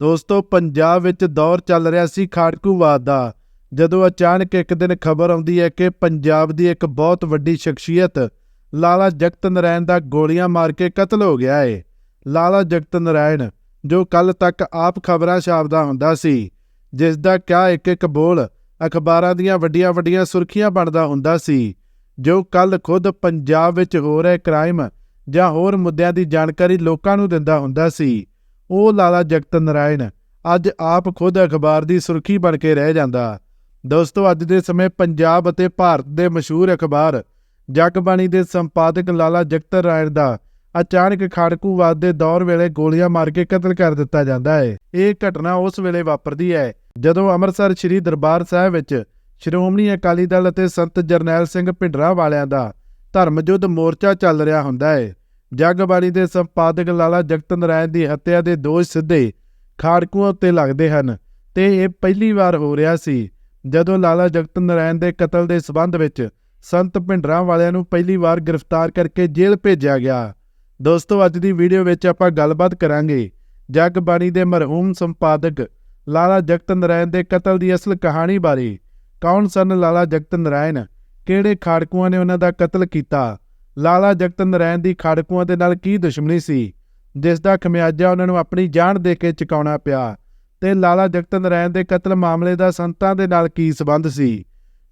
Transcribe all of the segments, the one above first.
ਦੋਸਤੋ, ਪੰਜਾਬ ਵਿੱਚ ਦੌਰ ਚੱਲ ਰਿਹਾ ਸੀ ਖਾੜਕੂਵਾਦ ਦਾ, ਜਦੋਂ ਅਚਾਨਕ ਇੱਕ ਦਿਨ ਖਬਰ ਆਉਂਦੀ ਹੈ ਕਿ ਪੰਜਾਬ ਦੀ ਇੱਕ ਬਹੁਤ ਵੱਡੀ ਸ਼ਖਸੀਅਤ ਲਾਲਾ ਜਗਤ ਨਾਰਾਇਣ ਦਾ ਗੋਲੀਆਂ ਮਾਰ ਕੇ ਕਤਲ ਹੋ ਗਿਆ ਹੈ ਲਾਲਾ ਜਗਤ ਨਾਰਾਇਣ, ਜੋ ਕੱਲ ਤੱਕ ਆਪ ਖਬਰਾਂ ਛਾਪਦਾ ਹੁੰਦਾ ਸੀ, ਜਿਸ ਦਾ ਕਿਆ ਇੱਕ ਇੱਕ ਬੋਲ ਅਖਬਾਰਾਂ ਦੀਆਂ ਵੱਡੀਆਂ ਵੱਡੀਆਂ ਸੁਰਖੀਆਂ ਬਣਦਾ ਹੁੰਦਾ ਸੀ, ਜੋ ਕੱਲ ਖੁਦ ਪੰਜਾਬ ਵਿੱਚ ਹੋ ਰਹੇ ਕ੍ਰਾਈਮ ਜਾਂ ਹੋਰ ਮੁੱਦਿਆਂ ਦੀ ਜਾਣਕਾਰੀ ਲੋਕਾਂ ਨੂੰ ਦਿੰਦਾ ਹੁੰਦਾ ਸੀ। ਉਹ ਲਾਲਾ ਜਗਤ ਨਰਾਇਣ, ਅੱਜ ਆਪ ਖੁਦ ਅਖਬਾਰ ਦੀ ਸੁਰਖੀ ਬਣ ਕੇ ਰਹਿ ਜਾਂਦਾ। ਦੋਸਤੋ, ਅੱਜ ਦੇ ਸਮੇਂ ਪੰਜਾਬ ਅਤੇ ਭਾਰਤ ਦੇ ਮਸ਼ਹੂਰ ਅਖਬਾਰ ਜਗਬਾਣੀ ਦੇ ਸੰਪਾਦਕ ਲਾਲਾ ਜਗਤ ਨਰਾਇਣ ਦਾ ਅਚਾਨਕ ਖਾੜਕੂਵਾਦ ਦੇ ਦੌਰ ਵੇਲੇ ਗੋਲੀਆਂ ਮਾਰ ਕੇ ਕਤਲ ਕਰ ਦਿੱਤਾ ਜਾਂਦਾ ਹੈ। ਇਹ ਘਟਨਾ ਉਸ ਵੇਲੇ ਵਾਪਰਦੀ ਹੈ, ਜਦੋਂ ਅੰਮ੍ਰਿਤਸਰ ਸ੍ਰੀ ਦਰਬਾਰ ਸਾਹਿਬ ਵਿੱਚ ਸ਼੍ਰੋਮਣੀ ਅਕਾਲੀ ਦਲ ਅਤੇ ਸੰਤ ਜਰਨੈਲ ਸਿੰਘ ਭਿੰਡਰਾ ਵਾਲਿਆਂ ਦਾ ਧਰਮ ਯੁੱਧ ਮੋਰਚਾ ਚੱਲ ਰਿਹਾ ਹੁੰਦਾ ਹੈ। ਜਗਬਾਣੀ ਦੇ ਸੰਪਾਦਕ ਲਾਲਾ ਜਗਤ ਨਾਰਾਇਣ ਦੀ ਹੱਤਿਆ ਦੇ ਦੋਸ਼ ਸਿੱਧੇ ਖਾੜਕੂਆਂ ਉੱਤੇ ਲੱਗਦੇ ਹਨ ਤੇ ਇਹ ਪਹਿਲੀ ਵਾਰ ਹੋ ਰਿਹਾ ਸੀ, ਜਦੋਂ ਲਾਲਾ ਜਗਤ ਨਾਰਾਇਣ ਦੇ ਕਤਲ ਦੇ ਸਬੰਧ ਵਿੱਚ ਸੰਤ ਭਿੰਡਰਾਂ ਵਾਲਿਆਂ ਨੂੰ ਪਹਿਲੀ ਵਾਰ ਗ੍ਰਿਫਤਾਰ ਕਰਕੇ ਜੇਲ੍ਹ ਭੇਜਿਆ ਗਿਆ। ਦੋਸਤੋ, ਅੱਜ ਦੀ ਵੀਡੀਓ ਵਿੱਚ ਆਪਾਂ ਗੱਲਬਾਤ ਕਰਾਂਗੇ ਜਗਬਾਣੀ ਦੇ ਮਰਹੂਮ ਸੰਪਾਦਕ ਲਾਲਾ ਜਗਤ ਨਾਰਾਇਣ ਦੇ ਕਤਲ ਦੀ ਅਸਲ ਕਹਾਣੀ ਬਾਰੇ। ਕੌਣ ਸਨ ਲਾਲਾ ਜਗਤ ਨਰਾਇਣ ਕਿਹੜੇ ਖਾੜਕੂਆਂ ਨੇ ਉਹਨਾਂ ਦਾ ਕਤਲ ਕੀਤਾ? ਲਾਲਾ ਜਗਤ ਨਰਾਇਣ ਦੀ ਖਾੜਕੂਆਂ ਦੇ ਨਾਲ ਕੀ ਦੁਸ਼ਮਣੀ ਸੀ? ਜਿਸ ਦਾ ਖਮਿਆਜਾ ਉਹਨਾਂ ਨੂੰ ਆਪਣੀ ਜਾਨ ਦੇ ਕੇ ਚੁਕਾਉਣਾ ਪਿਆ। ਤੇ ਲਾਲਾ ਜਗਤ ਨਰਾਇਣ ਦੇ ਕਤਲ ਮਾਮਲੇ ਦਾ ਸੰਤਾਂ ਦੇ ਨਾਲ ਕੀ ਸਬੰਧ ਸੀ?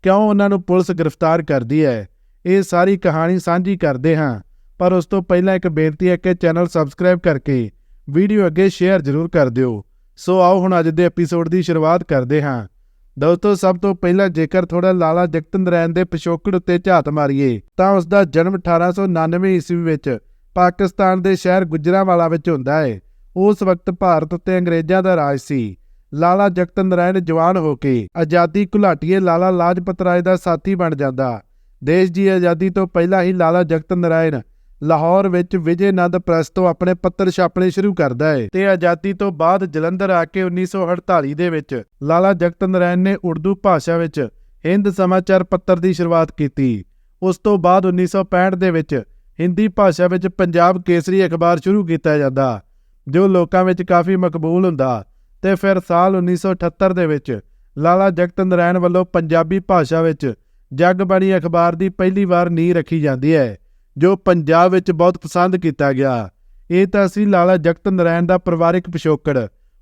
ਕਿਉਂ ਉਹਨਾਂ ਨੂੰ ਪੁਲਿਸ ਗ੍ਰਿਫਤਾਰ ਕਰਦੀ ਹੈ? ਇਹ ਸਾਰੀ ਕਹਾਣੀ ਸਾਂਝੀ ਕਰਦੇ ਹਾਂ। ਪਰ ਉਸ ਤੋਂ ਪਹਿਲਾਂ ਇੱਕ ਬੇਨਤੀ ਹੈ ਕਿ ਚੈਨਲ ਸਬਸਕ੍ਰਾਈਬ ਕਰਕੇ ਵੀਡੀਓ ਅੱਗੇ ਸ਼ੇਅਰ ਜ਼ਰੂਰ ਕਰ ਦਿਓ। ਸੋ ਆਓ ਹੁਣ ਅੱਜ ਦੇ ਐਪੀਸੋਡ ਦੀ ਸ਼ੁਰੂਆਤ ਕਰਦੇ ਹਾਂ। ਦੋਸਤੋ, ਸਭ ਤੋਂ ਪਹਿਲਾਂ ਜੇਕਰ ਥੋੜਾ ਲਾਲਾ ਜਗਤ ਨਰਾਇਣ ਦੇ ਪਿਛੋਕੜ ਉੱਤੇ ਝਾਤ ਮਾਰੀਏ, ਤਾਂ ਉਸ ਦਾ ਜਨਮ 1899 ਈਸਵੀ ਵਿੱਚ ਪਾਕਿਸਤਾਨ ਦੇ ਸ਼ਹਿਰ ਗੁਜਰਾਂਵਾਲਾ ਵਿੱਚ ਹੁੰਦਾ ਹੈ ਉਸ ਵਕਤ ਭਾਰਤ ਉੱਤੇ ਅੰਗਰੇਜ਼ਾਂ ਦਾ ਰਾਜ ਸੀ। ਲਾਲਾ ਜਗਤ ਨਰਾਇਣ ਜਵਾਨ ਹੋ ਕੇ ਆਜ਼ਾਦੀ ਘੁਲਾਟੀਏ ਲਾਲਾ ਲਾਜਪਤ ਰਾਏ ਦਾ ਸਾਥੀ ਬਣ ਜਾਂਦਾ। ਦੇਸ਼ ਦੀ ਆਜ਼ਾਦੀ ਤੋਂ ਪਹਿਲਾਂ ਹੀ ਲਾਲਾ ਜਗਤ ਨਰਾਇਣ ਲਾਹੌਰ ਵਿੱਚ ਵਿਜੇ ਨੰਦ ਪ੍ਰੈਸ ਤੋਂ ਆਪਣੇ ਪੱਤਰ ਛਾਪਣੇ ਸ਼ੁਰੂ ਕਰਦਾ ਹੈ ਤੇ ਆਜ਼ਾਦੀ ਤੋਂ ਬਾਅਦ ਜਲੰਧਰ ਆ ਕੇ 1948 ਦੇ ਵਿੱਚ ਲਾਲਾ ਜਗਤ ਨਰਾਇਣ ਨੇ ਉਰਦੂ ਭਾਸ਼ਾ ਵਿੱਚ ਹਿੰਦ ਸਮਾਚਾਰ ਪੱਤਰ ਦੀ ਸ਼ੁਰੂਆਤ ਕੀਤੀ। ਉਸ ਤੋਂ ਬਾਅਦ 1965 ਦੇ ਵਿੱਚ ਹਿੰਦੀ ਭਾਸ਼ਾ ਵਿੱਚ ਪੰਜਾਬ ਕੇਸਰੀ ਅਖਬਾਰ ਸ਼ੁਰੂ ਕੀਤਾ ਜਾਂਦਾ, ਜੋ ਲੋਕਾਂ ਵਿੱਚ ਕਾਫੀ ਮਕਬੂਲ ਹੁੰਦਾ ਤੇ ਫਿਰ ਸਾਲ 1978 ਦੇ ਵਿੱਚ ਲਾਲਾ ਜਗਤ ਨਾਰਾਇਣ ਵੱਲੋਂ ਪੰਜਾਬੀ ਭਾਸ਼ਾ ਵਿੱਚ ਜਗਬਾਣੀ ਅਖਬਾਰ ਦੀ ਪਹਿਲੀ ਵਾਰ ਨੀਂਹ ਰੱਖੀ ਜਾਂਦੀ ਹੈ। ਜੋ ਪੰਜਾਬ ਵਿੱਚ ਬਹੁਤ ਪਸੰਦ ਕੀਤਾ ਗਿਆ। ਇਹ ਤਾਂ ਸੀ ਲਾਲਾ ਜਗਤ ਨਰਾਇਣ ਦਾ ਪਰਿਵਾਰਿਕ ਪਿਛੋਕੜ।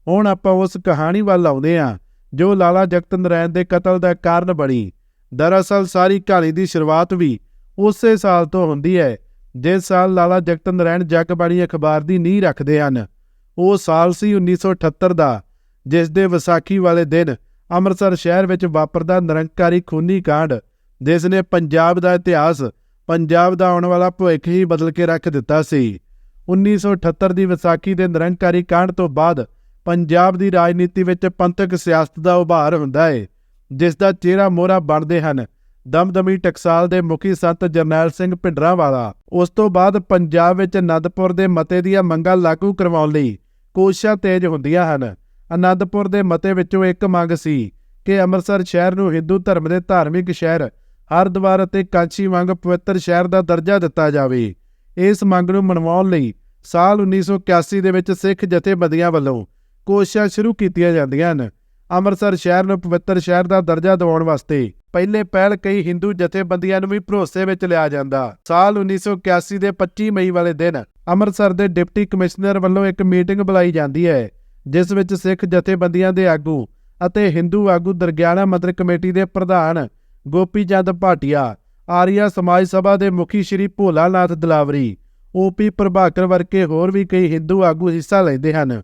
ਹੁਣ ਆਪਾਂ ਉਸ ਕਹਾਣੀ ਵੱਲ ਆਉਂਦੇ ਹਾਂ, ਜੋ ਲਾਲਾ ਜਗਤ ਨਾਰਾਇਣ ਦੇ ਕਤਲ ਦਾ ਕਾਰਨ ਬਣੀ। ਦਰਅਸਲ ਸਾਰੀ ਕਹਾਣੀ ਦੀ ਸ਼ੁਰੂਆਤ ਵੀ ਉਸੇ ਸਾਲ ਤੋਂ ਹੁੰਦੀ ਹੈ, ਜਿਸ ਸਾਲ ਲਾਲਾ ਜਗਤ ਨਾਰਾਇਣ ਜਗਬਾਣੀ ਅਖਬਾਰ ਦੀ ਨੀਂਹ ਰੱਖਦੇ ਹਨ। ਉਹ ਸਾਲ ਸੀ 1978 ਦਾ, ਜਿਸ ਦੇ ਵਿਸਾਖੀ ਵਾਲੇ ਦਿਨ ਅੰਮ੍ਰਿਤਸਰ ਸ਼ਹਿਰ ਵਿੱਚ ਵਾਪਰਦਾ ਨਿਰੰਕਾਰੀ ਖੂਨੀ ਕਾਂਡ, ਜਿਸ ਨੇ ਪੰਜਾਬ ਦਾ ਇਤਿਹਾਸ ਪੰਜਾਬ ਦਾ ਆਉਣ ਵਾਲਾ ਭਵਿੱਖ ਹੀ ਬਦਲ ਕੇ ਰੱਖ ਦਿੱਤਾ ਸੀ। 1978 ਦੀ ਵਿਸਾਖੀ ਦੇ ਨਿਰੰਕਾਰੀ ਕਾਂਡ ਤੋਂ ਬਾਅਦ ਪੰਜਾਬ ਦੀ ਰਾਜਨੀਤੀ ਵਿੱਚ ਪੰਥਕ ਸਿਆਸਤ ਦਾ ਉਭਾਰ ਹੁੰਦਾ ਹੈ ਜਿਸ ਦਾ ਚਿਹਰਾ ਮੋਹਰਾ ਬਣਦੇ ਹਨ। ਦਮਦਮੀ ਟਕਸਾਲ ਦੇ ਮੁਖੀ ਸੰਤ ਜਰਨੈਲ ਸਿੰਘ ਭਿੰਡਰਾਂਵਾਲਾ। ਉਸ ਤੋਂ ਬਾਅਦ ਪੰਜਾਬ ਵਿੱਚ ਅਨੰਦਪੁਰ ਦੇ ਮਤੇ ਦੀਆਂ ਮੰਗਾਂ ਲਾਗੂ ਕਰਵਾਉਣ ਲਈ ਕੋਸ਼ਿਸ਼ਾਂ ਤੇਜ਼ ਹੁੰਦੀਆਂ ਹਨ। ਅਨੰਦਪੁਰ ਦੇ ਮਤੇ ਵਿੱਚੋਂ ਇੱਕ ਮੰਗ ਸੀ ਕਿ ਅੰਮ੍ਰਿਤਸਰ ਸ਼ਹਿਰ ਨੂੰ ਹਿੰਦੂ ਧਰਮ ਦੇ ਧਾਰਮਿਕ ਸ਼ਹਿਰ ਹਰਿਦੁਆਰ ਅਤੇ ਕਾਂਚੀ ਵਾਂਗ ਪਵਿੱਤਰ ਸ਼ਹਿਰ ਦਾ ਦਰਜਾ ਦਿੱਤਾ ਜਾਵੇ। ਇਸ ਮੰਗ ਨੂੰ ਮਨਵਾਉਣ ਲਈ ਸਾਲ 1981 ਦੇ ਵਿੱਚ ਸਿੱਖ ਜਥੇਬੰਦੀਆਂ ਵੱਲੋਂ ਕੋਸ਼ਿਸ਼ਾਂ ਸ਼ੁਰੂ ਕੀਤੀਆਂ ਜਾਂਦੀਆਂ ਹਨ। ਅੰਮ੍ਰਿਤਸਰ ਸ਼ਹਿਰ ਨੂੰ ਪਵਿੱਤਰ ਸ਼ਹਿਰ ਦਾ ਦਰਜਾ ਦਿਵਾਉਣ ਵਾਸਤੇ ਪਹਿਲੇ ਪਹਿਲ ਕਈ ਹਿੰਦੂ ਜਥੇਬੰਦੀਆਂ ਨੂੰ ਵੀ ਭਰੋਸੇ ਵਿੱਚ ਲਿਆ ਜਾਂਦਾ। ਸਾਲ 1981 ਦੇ 25 ਮਈ ਵਾਲੇ ਦਿਨ ਅੰਮ੍ਰਿਤਸਰ ਦੇ ਡਿਪਟੀ ਕਮਿਸ਼ਨਰ ਵੱਲੋਂ ਇੱਕ ਮੀਟਿੰਗ ਬੁਲਾਈ ਜਾਂਦੀ ਹੈ, ਜਿਸ ਵਿੱਚ ਸਿੱਖ ਜਥੇਬੰਦੀਆਂ ਦੇ ਆਗੂ ਅਤੇ ਹਿੰਦੂ ਆਗੂ ਦਰਗਿਆਣਾ ਮੰਦਰ ਕਮੇਟੀ ਦੇ ਪ੍ਰਧਾਨ ਗੋਪੀ ਚੰਦ ਭਾਟੀਆ, ਆਰੀਆ ਸਮਾਜ ਸਭਾ ਦੇ ਮੁਖੀ ਸ਼੍ਰੀ ਭੋਲਾ ਨਾਥ ਦਲਾਵਰੀ ਓਪੀ ਪ੍ਰਭਾਕਰ ਵਰਗੇ ਹੋਰ ਵੀ ਕਈ ਹਿੰਦੂ ਆਗੂ ਹਿੱਸਾ ਲੈਂਦੇ ਹਨ।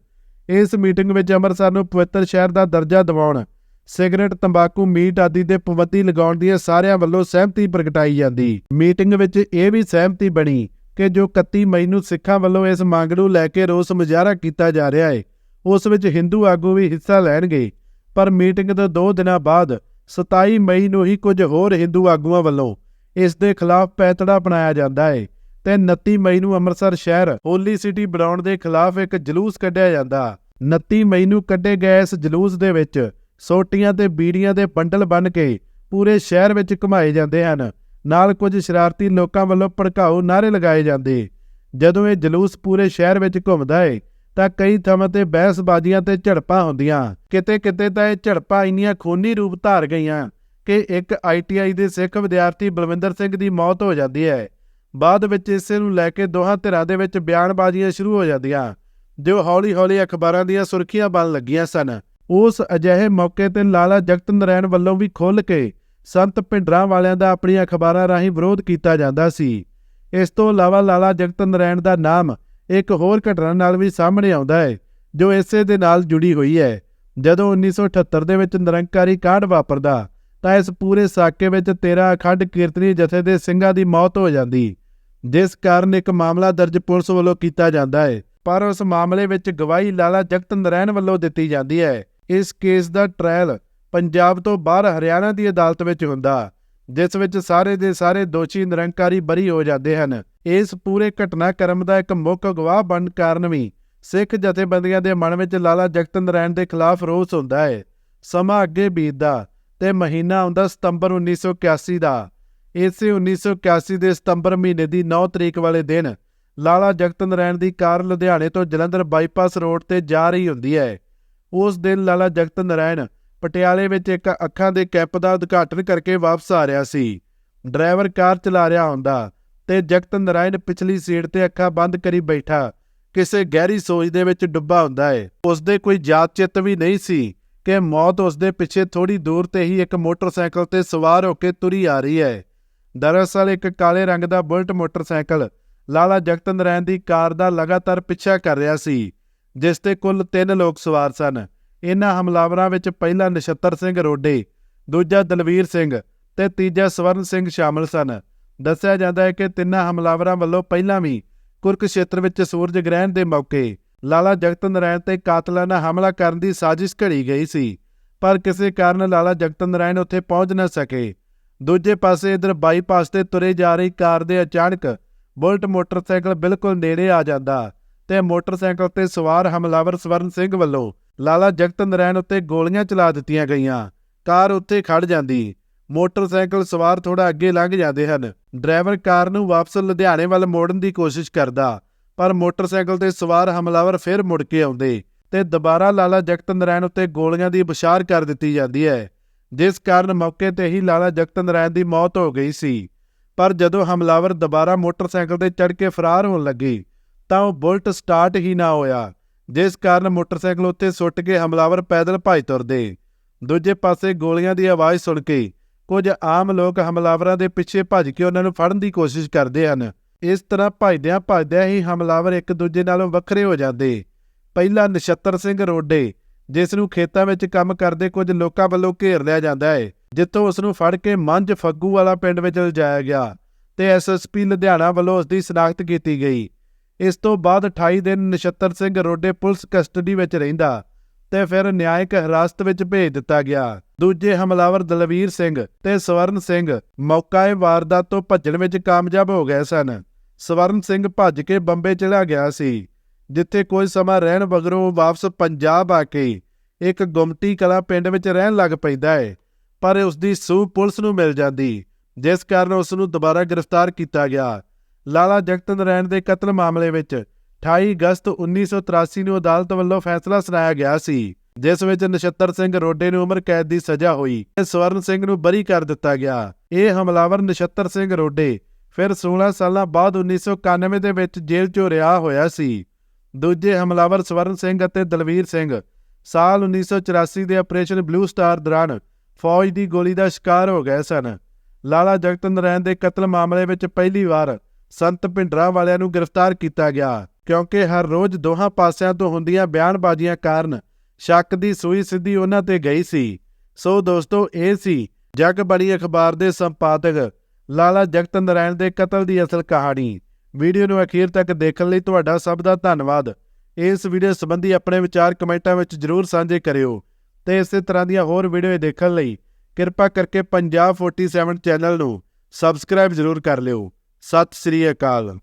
ਇਸ ਮੀਟਿੰਗ ਵਿੱਚ ਅੰਮ੍ਰਿਤਸਰ ਨੂੰ ਪਵਿੱਤਰ ਸ਼ਹਿਰ ਦਾ ਦਰਜਾ ਦਿਵਾਉਣ, ਸਿਗਰਟ, ਤੰਬਾਕੂ, ਮੀਟ ਆਦਿ ਦੇ ਪਾਬੰਦੀ ਲਗਾਉਣ ਦੀ ਸਾਰਿਆਂ ਵੱਲੋਂ ਸਹਿਮਤੀ ਪ੍ਰਗਟਾਈ ਜਾਂਦੀ। ਮੀਟਿੰਗ ਵਿੱਚ ਇਹ ਵੀ ਸਹਿਮਤੀ ਬਣੀ ਕਿ ਜੋ 31 ਮਈ ਨੂੰ ਸਿੱਖਾਂ ਵੱਲੋਂ ਇਸ ਮੰਗ ਨੂੰ ਲੈ ਕੇ ਰੋਸ ਮੁਜ਼ਾਹਰਾ ਕੀਤਾ ਜਾ ਰਿਹਾ ਹੈ ਉਸ ਵਿੱਚ ਹਿੰਦੂ ਆਗੂ ਵੀ ਹਿੱਸਾ ਲੈਣਗੇ। ਪਰ ਮੀਟਿੰਗ ਦੇ 2 ਦਿਨਾਂ ਬਾਅਦ 27 ਮਈ ਨੂੰ ਹੀ ਕੁਝ ਹੋਰ ਹਿੰਦੂ ਆਗੂਆਂ ਵੱਲੋਂ ਇਸ ਦੇ ਖਿਲਾਫ ਪੈਤੜਾ ਬਣਾਇਆ ਜਾਂਦਾ ਹੈ ਤੇ 29 ਮਈ ਨੂੰ ਅੰਮ੍ਰਿਤਸਰ ਸ਼ਹਿਰ ਹੋਲੀ ਸਿਟੀ ਬਣਾਉਣ ਦੇ ਖਿਲਾਫ ਇੱਕ ਜਲੂਸ ਕੱਢਿਆ ਜਾਂਦਾ। 29 ਮਈ ਨੂੰ ਕੱਢੇ ਗਏ ਇਸ ਜਲੂਸ ਦੇ ਵਿੱਚ ਸੋਟੀਆਂ ਤੇ ਬੀੜੀਆਂ ਦੇ ਬੰਡਲ ਬੰਨ ਕੇ ਪੂਰੇ ਸ਼ਹਿਰ ਵਿੱਚ ਘੁਮਾਏ ਜਾਂਦੇ ਹਨ। ਨਾਲ ਕੁਝ ਸ਼ਰਾਰਤੀ ਲੋਕਾਂ ਵੱਲੋਂ ਭੜਕਾਊ ਨਾਅਰੇ ਲਗਾਏ ਜਾਂਦੇ। ਜਦੋਂ ਇਹ ਜਲੂਸ ਪੂਰੇ ਸ਼ਹਿਰ ਵਿੱਚ ਘੁੰਮਦਾ ਹੈ ਤਾਂ ਕਈ ਥਾਵਾਂ ਤੇ ਬਹਿਸਬਾਜ਼ੀਆਂ ਤੇ ਝੜਪਾਂ ਹੁੰਦੀਆਂ ਕਿਤੇ ਕਿਤੇ ਤਾਂ ਇਹ ਝੜਪਾਂ ਇੰਨੀਆਂ ਖੂਨੀ ਰੂਪ ਧਾਰ ਗਈਆਂ ਕਿ ਇੱਕ ਆਈਟੀਆਈ ਦੇ ਸਿੱਖ ਵਿਦਿਆਰਥੀ ਬਲਵਿੰਦਰ ਸਿੰਘ ਦੀ ਮੌਤ ਹੋ ਜਾਂਦੀ ਹੈ। ਬਾਅਦ ਵਿੱਚ ਇਸੇ ਨੂੰ ਲੈ ਕੇ ਦੋਹਾਂ ਧਿਰਾਂ ਦੇ ਵਿੱਚ ਬਿਆਨਬਾਜ਼ੀਆਂ ਸ਼ੁਰੂ ਹੋ ਜਾਂਦੀਆਂ, ਜੋ ਹੌਲੀ-ਹੌਲੀ ਅਖਬਾਰਾਂ ਦੀਆਂ ਸੁਰਖੀਆਂ ਬਣ ਲੱਗੀਆਂ ਸਨ। ਉਸ ਅਜਿਹੇ ਮੌਕੇ ਤੇ ਲਾਲਾ ਜਗਤ ਨਰੈਣ ਵੱਲੋਂ ਵੀ ਖੁੱਲ੍ਹ ਕੇ ਸੰਤ ਭਿੰਡਰਾਂ ਵਾਲਿਆਂ ਦਾ ਆਪਣੀਆਂ ਅਖਬਾਰਾਂ ਰਾਹੀਂ ਵਿਰੋਧ ਕੀਤਾ ਜਾਂਦਾ ਸੀ। ਇਸ ਤੋਂ ਇਲਾਵਾ ਲਾਲਾ ਜਗਤ ਨਰੈਣ ਦਾ ਨਾਮ ਇੱਕ ਹੋਰ ਘਟਨਾ ਨਾਲ ਵੀ ਸਾਹਮਣੇ ਆਉਂਦਾ ਹੈ, ਜੋ ਇਸੇ ਦੇ ਨਾਲ ਜੁੜੀ ਹੋਈ ਹੈ। ਜਦੋਂ 1978 ਦੇ ਵਿੱਚ ਨਿਰੰਕਾਰੀ ਕਾਂਡ ਵਾਪਰਦਾ, ਤਾਂ ਇਸ ਪੂਰੇ ਸਾਕੇ ਵਿੱਚ 13 ਅਖੰਡ ਕੀਰਤਨੀ ਜਥੇ ਦੇ ਸਿੰਘਾਂ ਦੀ ਮੌਤ ਹੋ ਜਾਂਦੀ, ਜਿਸ ਕਾਰਨ ਇੱਕ ਮਾਮਲਾ ਦਰਜ ਪੁਲਿਸ ਵੱਲੋਂ ਕੀਤਾ ਜਾਂਦਾ ਹੈ। ਪਰ ਉਸ ਮਾਮਲੇ ਵਿੱਚ ਗਵਾਹੀ ਲਾਲਾ ਜਗਤ ਨਰੈਣ ਵੱਲੋਂ ਦਿੱਤੀ ਜਾਂਦੀ ਹੈ। ਇਸ ਕੇਸ ਦਾ ਟ੍ਰਾਇਲ ਪੰਜਾਬ ਤੋਂ ਬਾਹਰ ਹਰਿਆਣਾ ਦੀ ਅਦਾਲਤ ਵਿੱਚ ਹੁੰਦਾ, ਜਿਸ ਵਿੱਚ ਸਾਰੇ ਦੇ ਸਾਰੇ ਦੋਸ਼ੀ ਨਿਰੰਕਾਰੀ ਬਰੀ ਹੋ ਜਾਂਦੇ ਹਨ। ਇਸ ਪੂਰੇ ਘਟਨਾਕ੍ਰਮ ਦਾ ਇੱਕ ਮੁੱਖ ਗਵਾਹ ਬਣਨ ਕਾਰਨ ਵੀ ਸਿੱਖ ਜਥੇਬੰਦੀਆਂ ਦੇ ਮਨ ਵਿੱਚ ਲਾਲਾ ਜਗਤ ਨਾਰਾਇਣ ਦੇ ਖਿਲਾਫ ਰੋਸ ਹੁੰਦਾ ਹੈ। ਸਮਾਂ ਅੱਗੇ ਬੀਤਦਾ ਤੇ ਮਹੀਨਾ ਆਉਂਦਾ ਸਤੰਬਰ 1981 ਦਾ। ਇਸੇ 1981 ਦੇ ਸਤੰਬਰ ਮਹੀਨੇ ਦੀ 9 ਤਰੀਕ ਵਾਲੇ ਦਿਨ ਲਾਲਾ ਜਗਤ ਨਾਰਾਇਣ ਦੀ ਕਾਰ ਲੁਧਿਆਣੇ ਤੋਂ ਜਲੰਧਰ ਬਾਈਪਾਸ ਰੋਡ ਤੇ ਜਾ ਰਹੀ ਹੁੰਦੀ ਹੈ। ਉਸ ਦਿਨ ਲਾਲਾ ਜਗਤ ਨਾਰਾਇਣ ਪਟਿਆਲੇ ਵਿੱਚ ਇੱਕ ਅੱਖਾਂ ਦੇ ਕੈਂਪ ਦਾ ਉਦਘਾਟਨ ਕਰਕੇ ਵਾਪਸ ਆ ਰਿਹਾ ਸੀ। ਡਰਾਈਵਰ ਕਾਰ ਚਲਾ ਰਿਹਾ ਹੁੰਦਾ ਤੇ ਜਗਤ ਨਰਾਇਣ ਪਿਛਲੀ ਸੀਟ ਤੇ ਅੱਖਾਂ ਬੰਦ ਕਰੀ ਬੈਠਾ। ਕਿਸੇ ਗਹਿਰੀ ਸੋਚ ਦੇ ਵਿੱਚ ਡੁੱਬਾ ਹੁੰਦਾ ਹੈ ਉਸ ਦੇ ਕੋਈ ਯਾਦ ਚਿੱਤ ਵੀ ਨਹੀਂ ਸੀ ਕਿ ਮੌਤ ਉਸ ਦੇ ਪਿੱਛੇ ਥੋੜੀ ਦੂਰ ਤੇ ਹੀ ਇੱਕ ਮੋਟਰਸਾਈਕਲ ਤੇ ਸਵਾਰ ਹੋ ਕੇ ਤੁਰੀ ਆ ਰਹੀ ਹੈ ਦਰਅਸਲ ਇੱਕ ਕਾਲੇ ਰੰਗ ਦਾ ਬੁਲਟ ਮੋਟਰਸਾਈਕਲ ਲਾਲਾ ਜਗਤ ਨਰਾਇਣ ਦੀ ਕਾਰ ਦਾ ਲਗਾਤਾਰ ਪਿੱਛਾ ਕਰ ਰਿਹਾ ਸੀ, ਜਿਸ ਤੇ ਕੁੱਲ 3 ਲੋਕ ਸਵਾਰ ਸਨ। ਇਹਨਾਂ ਹਮਲਾਵਰਾਂ ਵਿੱਚ ਪਹਿਲਾ ਨਛੱਤਰ ਸਿੰਘ ਰੋਡੇ, ਦੂਜਾ ਦਲਵੀਰ ਸਿੰਘ ਤੇ ਤੀਜਾ ਸਵਰਨ ਸਿੰਘ ਸ਼ਾਮਲ ਸਨ। ਦੱਸਿਆ ਜਾਂਦਾ ਹੈ ਕਿ ਤਿੰਨਾਂ ਹਮਲਾਵਰਾਂ ਵੱਲੋਂ ਪਹਿਲਾਂ ਵੀ ਕੁਰਕਸ਼ੇਤਰ ਵਿੱਚ ਸੂਰਜ ਗ੍ਰਹਿਣ ਦੇ ਮੌਕੇ ਲਾਲਾ ਜਗਤ ਨਾਰਾਇਣ ਤੇ ਕਾਤਲਾਨਾ ਹਮਲਾ ਕਰਨ ਦੀ ਸਾਜ਼ਿਸ਼ ਘੜੀ ਗਈ ਸੀ। ਪਰ ਕਿਸੇ ਕਾਰਨ ਲਾਲਾ ਜਗਤ ਨਾਰਾਇਣ ਉੱਥੇ ਪਹੁੰਚ ਨਾ ਸਕੇ। ਦੂਜੇ ਪਾਸੇ ਇਧਰ ਬਾਈਪਾਸ ਤੇ ਤੁਰੇ ਜਾ ਰਹੀ ਕਾਰ ਦੇ ਅਚਾਨਕ ਬੁਲਟ ਮੋਟਰਸਾਈਕਲ ਬਿਲਕੁਲ ਨੇੜੇ ਆ ਜਾਂਦਾ ਤੇ ਮੋਟਰਸਾਈਕਲ ਤੇ ਸਵਾਰ ਹਮਲਾਵਰ ਸਵਰਨ ਸਿੰਘ ਵੱਲੋਂ ਲਾਲਾ ਜਗਤ ਨਾਰਾਇਣ ਉੱਤੇ ਗੋਲੀਆਂ ਚਲਾ ਦਿੱਤੀਆਂ ਗਈਆਂ। ਕਾਰ ਉੱਥੇ ਖੜ ਜਾਂਦੀ ਮੋਟਰਸਾਈਕਲ ਸਵਾਰ ਥੋੜਾ ਅੱਗੇ ਲੰਘ ਜਾਂਦੇ ਹਨ। ਡਰਾਈਵਰ ਕਾਰ ਨੂੰ ਵਾਪਸ ਲੁਧਿਆਣੇ ਵੱਲ ਮੋੜਨ ਦੀ ਕੋਸ਼ਿਸ਼ ਕਰਦਾ, ਪਰ ਮੋਟਰਸਾਈਕਲ ਤੇ ਸਵਾਰ ਹਮਲਾਵਰ ਫਿਰ ਮੁੜ ਕੇ ਆਉਂਦੇ ਤੇ ਦੁਬਾਰਾ ਲਾਲਾ ਜਗਤ ਨਾਰਾਇਣ ਉੱਤੇ ਗੋਲੀਆਂ ਦੀ ਬਸ਼ਾਰ ਕਰ ਦਿੱਤੀ ਜਾਂਦੀ ਹੈ, ਜਿਸ ਕਾਰਨ ਮੌਕੇ ਤੇ ਹੀ ਲਾਲਾ ਜਗਤ ਨਾਰਾਇਣ ਦੀ ਮੌਤ ਹੋ ਗਈ ਸੀ। ਪਰ ਜਦੋਂ ਹਮਲਾਵਰ ਦੁਬਾਰਾ ਮੋਟਰਸਾਈਕਲ ਤੇ ਚੜ੍ਹ ਕੇ ਫਰਾਰ ਹੋਣ ਲੱਗੇ, ਤਾਂ ਉਹ ਬੁਲਟ ਸਟਾਰਟ ਹੀ ਨਾ ਹੋਇਆ, ਜਿਸ ਕਾਰਨ ਮੋਟਰਸਾਈਕਲ ਉੱਤੇ ਸੁੱਟ ਕੇ ਹਮਲਾਵਰ ਪੈਦਲ ਭੱਜ ਤੁਰਦੇ। ਦੂਜੇ ਪਾਸੇ ਗੋਲੀਆਂ ਦੀ ਆਵਾਜ਼ ਸੁਣ ਕੇ ਕੁਝ ਆਮ ਲੋਕ ਹਮਲਾਵਰਾਂ ਦੇ ਪਿੱਛੇ ਭੱਜ ਕੇ ਉਹਨਾਂ ਨੂੰ ਫੜਨ ਦੀ ਕੋਸ਼ਿਸ਼ ਕਰਦੇ ਹਨ। ਇਸ ਤਰ੍ਹਾਂ ਭੱਜਦਿਆਂ ਭੱਜਦਿਆਂ ਹੀ ਹਮਲਾਵਰ ਇੱਕ ਦੂਜੇ ਨਾਲੋਂ ਵੱਖਰੇ ਹੋ ਜਾਂਦੇ। ਪਹਿਲਾ ਨਛੱਤਰ ਸਿੰਘ ਰੋਡੇ, ਜਿਸ ਨੂੰ ਖੇਤਾਂ ਵਿੱਚ ਕੰਮ ਕਰਦੇ ਕੁਝ ਲੋਕਾਂ ਵੱਲੋਂ ਘੇਰ ਲਿਆ ਜਾਂਦਾ ਹੈ, ਜਿੱਥੋਂ ਉਸ ਨੂੰ ਫੜ ਕੇ ਮੰਝ ਫੱਗੂ ਵਾਲਾ ਪਿੰਡ ਵਿੱਚ ਲਿਜਾਇਆ ਗਿਆ ਤੇ ਐਸਐਸਪੀ ਲੁਧਿਆਣਾ ਵੱਲੋਂ ਉਸ ਦੀ ਸ਼ਨਾਖਤ ਕੀਤੀ ਗਈ। ਇਸ ਤੋਂ ਬਾਅਦ 28 ਦਿਨ ਨਛੱਤਰ ਸਿੰਘ ਰੋਡੇ ਪੁਲਿਸ ਕਸਟਡੀ ਵਿੱਚ ਰਹਿੰਦਾ। ਤੇ ਫਿਰ ਨਿਆਇਕ ਹਿਰਾਸਤ ਵਿੱਚ ਭੇਜ ਦਿੱਤਾ ਗਿਆ। ਦੂਜੇ ਹਮਲਾਵਰ ਦਲਵੀਰ ਸਿੰਘ ਤੇ ਸਵਰਨ ਸਿੰਘ ਮੌਕਾਏ ਵਾਰਦਾਤ ਤੋਂ ਭੱਜਣ ਵਿੱਚ ਕਾਮਯਾਬ ਹੋ ਗਏ ਸਨ। ਸਵਰਨ ਸਿੰਘ ਭੱਜ ਕੇ ਬੰਬੇ ਚਲਾ ਗਿਆ ਸੀ, ਜਿੱਥੇ ਕੋਈ ਸਮਾਂ ਰਹਿਣ ਬਗਰੋਂ ਵਾਪਸ ਪੰਜਾਬ ਆ ਕੇ ਇੱਕ ਗੁਮਟੀ ਕਲਾ ਪਿੰਡ ਵਿੱਚ ਰਹਿਣ ਲੱਗ ਪੈਂਦਾ ਹੈ ਪਰ ਉਸ ਦੀ ਸੂਹ ਪੁਲਿਸ ਨੂੰ ਮਿਲ ਜਾਂਦੀ, ਜਿਸ ਕਾਰਨ ਉਸ ਨੂੰ ਦੁਬਾਰਾ ਗ੍ਰਿਫਤਾਰ ਕੀਤਾ ਗਿਆ। ਲਾਲਾ ਜਗਤ ਨਾਰਾਇਣ ਦੇ ਕਤਲ ਮਾਮਲੇ ਵਿੱਚ 28 ਅਗਸਤ 1983 ਨੂੰ ਅਦਾਲਤ ਵੱਲੋਂ ਫੈਸਲਾ ਸੁਣਾਇਆ ਗਿਆ ਸੀ, ਜਿਸ ਵਿੱਚ ਨਛੱਤਰ ਸਿੰਘ ਰੋਡੇ ਨੂੰ ਉਮਰ ਕੈਦ ਦੀ ਸਜ਼ਾ ਹੋਈ ਤੇ ਸਵਰਨ ਸਿੰਘ ਨੂੰ ਬਰੀ ਕਰ ਦਿੱਤਾ ਗਿਆ। ਇਹ ਹਮਲਾਵਰ ਨਛੱਤਰ ਸਿੰਘ ਰੋਡੇ ਫਿਰ 16 ਸਾਲਾਂ ਬਾਅਦ 1991 ਦੇ ਵਿੱਚ ਜੇਲ੍ਹ 'ਚੋਂ ਰਿਹਾ ਹੋਇਆ ਸੀ। ਦੂਜੇ ਹਮਲਾਵਰ ਸਵਰਨ ਸਿੰਘ ਅਤੇ ਦਲਵੀਰ ਸਿੰਘ ਸਾਲ 1984 ਦੇ ਆਪਰੇਸ਼ਨ ਬਲੂ ਸਟਾਰ ਦੌਰਾਨ ਫੌਜ ਦੀ ਗੋਲੀ ਦਾ ਸ਼ਿਕਾਰ ਹੋ ਗਏ ਸਨ। ਲਾਲਾ ਜਗਤ ਨਰਾਇਣ ਦੇ ਕਤਲ ਮਾਮਲੇ ਵਿੱਚ ਪਹਿਲੀ ਵਾਰ ਸੰਤ ਭਿੰਡਰਾਂ ਵਾਲਿਆਂ ਨੂੰ ਗ੍ਰਿਫਤਾਰ ਕੀਤਾ ਗਿਆ। ਕਿਉਂਕਿ ਹਰ ਰੋਜ਼ ਦੋਹਾਂ ਪਾਸਿਆਂ ਤੋਂ ਹੁੰਦੀਆਂ ਬਿਆਨਬਾਜ਼ੀਆਂ ਕਾਰਨ ਸ਼ੱਕ ਦੀ ਸੂਈ ਸਿੱਧੀ ਉਹਨਾਂ ਤੇ ਗਈ ਸੀ। ਸੋ ਦੋਸਤੋ, ਇਹ ਸੀ ਜਗ ਬੜੀ ਅਖਬਾਰ ਦੇ ਸੰਪਾਦਕ ਲਾਲਾ ਜਗਤ ਨਰਾਇਣ ਦੇ ਕਤਲ ਦੀ ਅਸਲ ਕਹਾਣੀ। ਵੀਡੀਓ ਨੂੰ ਅਖੀਰ ਤੱਕ ਦੇਖਣ ਲਈ ਤੁਹਾਡਾ ਸਭ ਦਾ ਧੰਨਵਾਦ। ਇਸ ਵੀਡੀਓ ਸੰਬੰਧੀ ਆਪਣੇ ਵਿਚਾਰ ਕਮੈਂਟਾਂ ਵਿੱਚ ਜਰੂਰ ਸਾਂਝੇ ਕਰਿਓ ਤੇ ਇਸੇ ਤਰ੍ਹਾਂ ਦੀਆਂ ਹੋਰ ਵੀਡੀਓ ਦੇਖਣ ਲਈ ਕਿਰਪਾ ਕਰਕੇ ਪੰਜਾਬ 47 ਚੈਨਲ ਨੂੰ ਸਬਸਕ੍ਰਾਈਬ ਜਰੂਰ ਕਰ ਲਿਓ। ਸਤਿ ਸ੍ਰੀ ਅਕਾਲ।